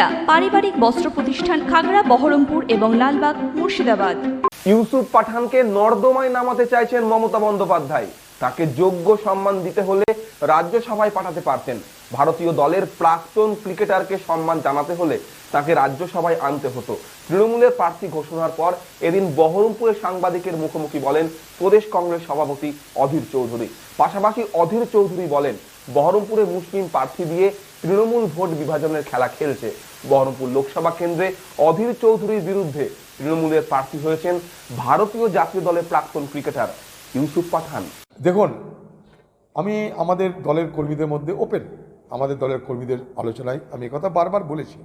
বিক্রেতা পারিবারিক বস্ত্র প্রতিষ্ঠান খাগড়া, বহরমপুর এবং লালবাগ, মুর্শিদাবাদ। ইউসুফ পাঠানকে নর্দমায় নামাতে চাইছেন মমতা বন্দ্যোপাধ্যায়। তাকে যোগ্য সম্মান দিতে হলে রাজ্যসভায় পাঠাতে পারতেন। ভারতীয় দলের প্রাক্তন ক্রিকেটারকে সম্মান জানাতে হলে তাকে রাজ্যসভায় আনতে হতো। তৃণমূলের প্রার্থী ঘোষণার পর এদিন বহরমপুরে সাংবাদিকের মুখোমুখি বলেন, প্রদেশ কংগ্রেস সভাপতি অধীর চৌধুরী। পাশাপাশি অধীর চৌধুরী বলেন বহরমপুরে মুসলিম প্রার্থী দিয়ে তৃণমূল ভোট বিভাজনের খেলা খেলছে। বহরমপুর লোকসভা কেন্দ্রে অধীর চৌধুরীর বিরুদ্ধে তৃণমূলের প্রার্থী হয়েছেন ভারতীয় জাতীয় দলের প্রাক্তন ক্রিকেটার ইউসুফ পাঠান। দেখুন, আমি আমাদের দলের কর্মীদের মধ্যে ওপেন আমাদের দলের কর্মীদের আলোচনায় আমি কথা বারবার বলেছি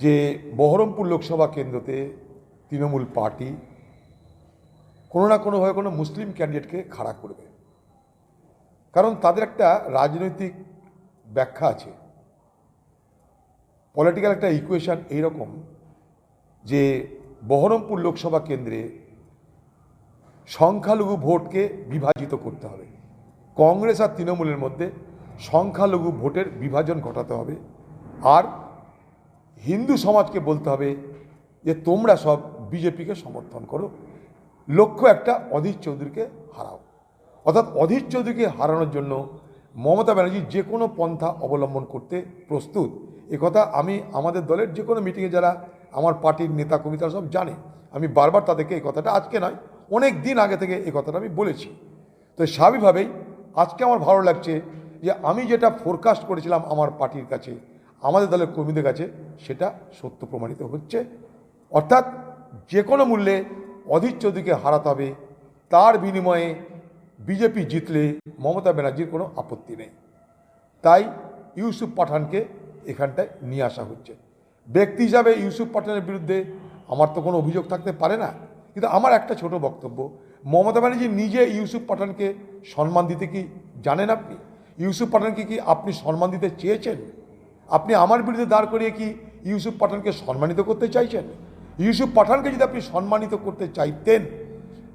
যে বহরমপুর লোকসভা কেন্দ্রতে তৃণমূল পার্টি কোনো না কোনোভাবে কোনো মুসলিম ক্যান্ডিডেটকে খাড়া করবে। কারণ তাদের একটা রাজনৈতিক ব্যাখ্যা আছে। পলিটিক্যাল একটা ইকুয়েশন এইরকম যে বহরমপুর লোকসভা কেন্দ্রে সংখ্যালঘু ভোটকে বিভাজিত করতে হবে। কংগ্রেস আর তৃণমূলের মধ্যে সংখ্যালঘু ভোটের বিভাজন ঘটাতে হবে। আর হিন্দু সমাজকে বলতে হবে যে তোমরা সব বিজেপিকে সমর্থন করো। লক্ষ্য একটা অধীর চৌধুরীকে হারাও। অর্থাৎ অধীর চৌধুরীকে হারানোর জন্য মমতা ব্যানার্জি যে কোনো পন্থা অবলম্বন করতে প্রস্তুত। কথা আমি আমাদের দলের যে কোনো মিটিংয়ে যারা আমার পার্টির নেতা, কর্মীরা সব জানে। আমি বারবার তাদেরকে এই কথাটা আজকে নয়, অনেক দিন আগে থেকে এই কথাটা আমি বলেছি। তো স্বাভাবিকভাবেই আজকে আমার ভালো লাগছে যে আমি যেটা ফোরকাস্ট করেছিলাম আমার পার্টির কাছে, আমাদের দলের কর্মীদের কাছে, সেটা সত্য প্রমাণিত হচ্ছে। অর্থাৎ যে কোনো মূল্যে অধীর চৌধুরীকে হারাতে হবে, তার বিনিময়ে বিজেপি জিতলে মমতা ব্যানার্জির কোনো আপত্তি নেই। তাই ইউসুফ পাঠানকে এখানটায় নিয়ে আসা হচ্ছে। ব্যক্তি হিসাবে ইউসুফ পাঠানের বিরুদ্ধে আমার তো কোনো অভিযোগ থাকতে পারে না, কিন্তু আমার একটা ছোট বক্তব্য, মমতা ব্যানার্জি নিজে ইউসুফ পাঠানকে সম্মান দিতে কি জানেন আপনি? ইউসুফ পাঠানকে কি আপনি সম্মান দিতে চেয়েছেন? আপনি আমার বিরুদ্ধে দাঁড় করিয়ে কি ইউসুফ পাঠানকে সম্মানিত করতে চাইছেন? ইউসুফ পাঠানকে যদি আপনি সম্মানিত করতে চাইতেন,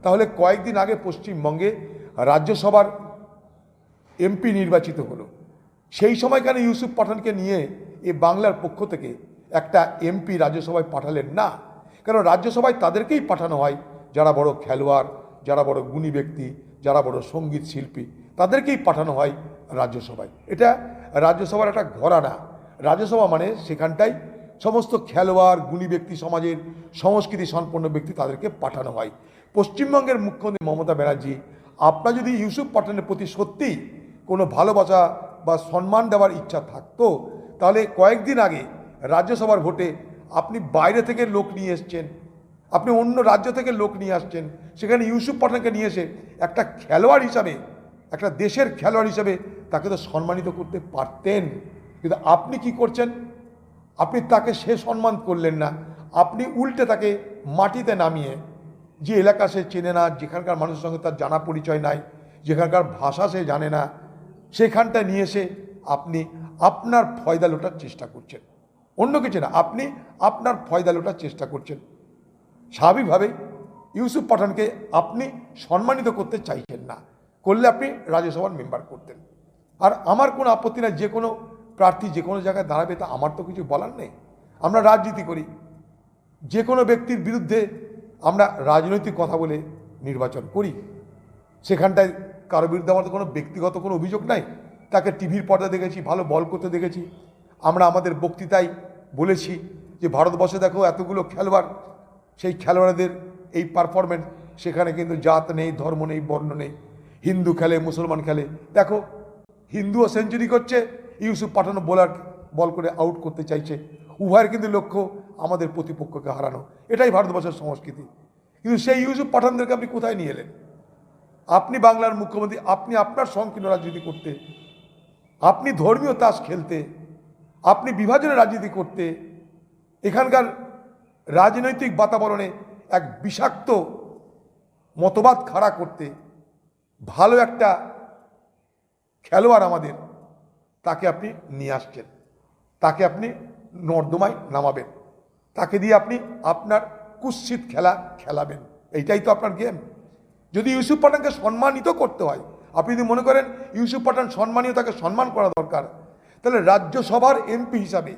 তাহলে কয়েকদিন আগে পশ্চিমবঙ্গে রাজ্যসভার এমপি নির্বাচিত হলো। সেই সময় কেন ইউসুফ পাঠানকে নিয়ে এ বাংলার পক্ষ থেকে একটা এমপি রাজ্যসভায় পাঠালেন না। কারণ রাজ্যসভায় তাদেরকেই পাঠানো হয়? যারা বড় খেলোয়াড়, যারা বড় গুণী ব্যক্তি, যারা বড় সংগীত শিল্পী, তাদেরকেই পাঠানো হয় রাজ্যসভায়। এটা রাজ্যসভার একটা ঘরানা। রাজ্যসভা মানে সেখানটায় সমস্ত খেলোয়াড়, গুণী ব্যক্তি সমাজের সংস্কৃতি সম্পন্ন ব্যক্তি তাদেরকে পাঠানো হয়। পশ্চিমবঙ্গের মুখ্যমন্ত্রী মমতা ব্যানার্জি আপনার যদি ইউসুফ পাঠানের প্রতি সত্যিই কোনো ভালোবাসা বা সম্মান দেওয়ার ইচ্ছা থাকতো, তাহলে কয়েকদিন আগে রাজ্যসভার ভোটে আপনি বাইরে থেকে লোক নিয়ে এসছেন, আপনি অন্য রাজ্য থেকে লোক নিয়ে আসছেন, সেখানে ইউসুফ পাঠানকে নিয়ে এসে একটা খেলোয়াড় হিসাবে, একটা দেশের খেলোয়াড় হিসাবে তাকে তো সম্মানিত করতে পারতেন। কিন্তু আপনি কি করছেন? আপনি তাকে সে সম্মান করলেন না। আপনি উল্টে তাকে মাটিতে নামিয়ে যে এলাকা সে চেনে না, যেখানকার মানুষের সঙ্গে তার জানা পরিচয় নাই, যেখানকার ভাষা সে জানে না সেখানটা নিয়ে এসে আপনি আপনার ফয়দা লোটার চেষ্টা করছেন। অন্য কিছু না, আপনি আপনার ফয়দা লোটার চেষ্টা করছেন। স্বাভাবিকভাবেই ইউসুফ পাঠানকে আপনি সম্মানিত করতে চাইছেন না, করলে আপনি রাজ্যসভার মেম্বার করতেন। আর আমার কোনো আপত্তি না যে কোনো প্রার্থী যে কোনো জায়গায় দাঁড়াবে তা আমার তো কিছু বলার নেই। আমরা রাজনীতি করি। যে কোনো ব্যক্তির বিরুদ্ধে আমরা রাজনৈতিক কথা বলে নির্বাচন করি। সেখানটায় কারও বিরুদ্ধে আমাদের কোনো ব্যক্তিগত কোনো অভিযোগ নাই। তাকে টিভির পর্দা দেখেছি, ভালো বল করতে দেখেছি। আমরা আমাদের বক্তৃতায় বলেছি যে, ভারতবর্ষে দেখো এতগুলো খেলোয়াড়, সেই খেলোয়াড়দের এই পারফরমেন্স সেখানে কিন্তু জাত নেই, ধর্ম নেই, বর্ণ নেই। হিন্দু খেলে, মুসলমান খেলে। দেখো, হিন্দুও সেঞ্চুরি করছে, ইউসুফ পাঠানো বোলার বল করে আউট করতে চাইছে। উভয়ের কিন্তু লক্ষ্য আমাদের প্রতিপক্ষকে হারানো। এটাই ভারতবর্ষের সংস্কৃতি। কিন্তু সেই ইউসুফ পাঠানদেরকে আপনি কোথায় নিয়ে এলেন? আপনি বাংলার মুখ্যমন্ত্রী, আপনি আপনার সংকীর্ণ রাজনীতি করতে, আপনি ধর্মীয় তাস খেলতে, আপনি বিভাজনের রাজনীতি করতে, এখানকার রাজনৈতিক বাতাবরণে এক বিষাক্ত মতবাদ খাড়া করতে ভালো একটা খেলোয়াড় আমাদের, তাকে আপনি নিয়ে আসছেন। তাকে আপনি নর্দমায় নামাবেন। তাকে দিয়ে আপনি আপনার কুৎসিত খেলা খেলাবেন। এইটাই তো আপনার গেম। যদি ইউসুফ পাঠানকে সম্মানিত করতে হয়, আপনি যদি মনে করেন ইউসুফ পাঠান সম্মানীয়, তাকে সম্মান করা দরকার, তাহলে রাজ্যসভার এমপি হিসাবে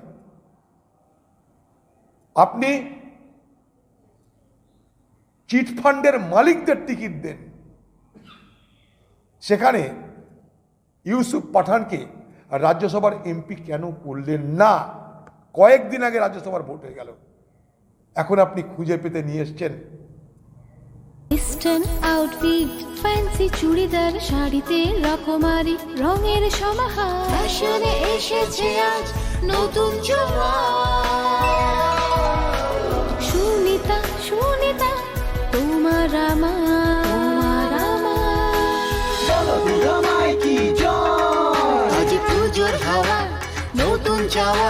আপনি চিটফান্ডের মালিকদের টিকিট দেন। সেখানে ইউসুফ পাঠানকে রাজ্যসভার এমপি কেন করলেন না? কয়েকদিন আগে রাজ্যসভার ভোট হয়ে গেল। এখন আপনি খুঁজে পেতে নিয়ে এসছেন। ইস্টার্ন আউটফিট ফ্যান্সি চুড়িদার শাড়িতে রকমারি রঙের সমাহার। ফ্যাশনে এসেছে আজ নতুন সুনিতা সুনিতা তোমার আমার। তোমার আমার। আজ পুজোর হাওয়া নতুন চাওয়া।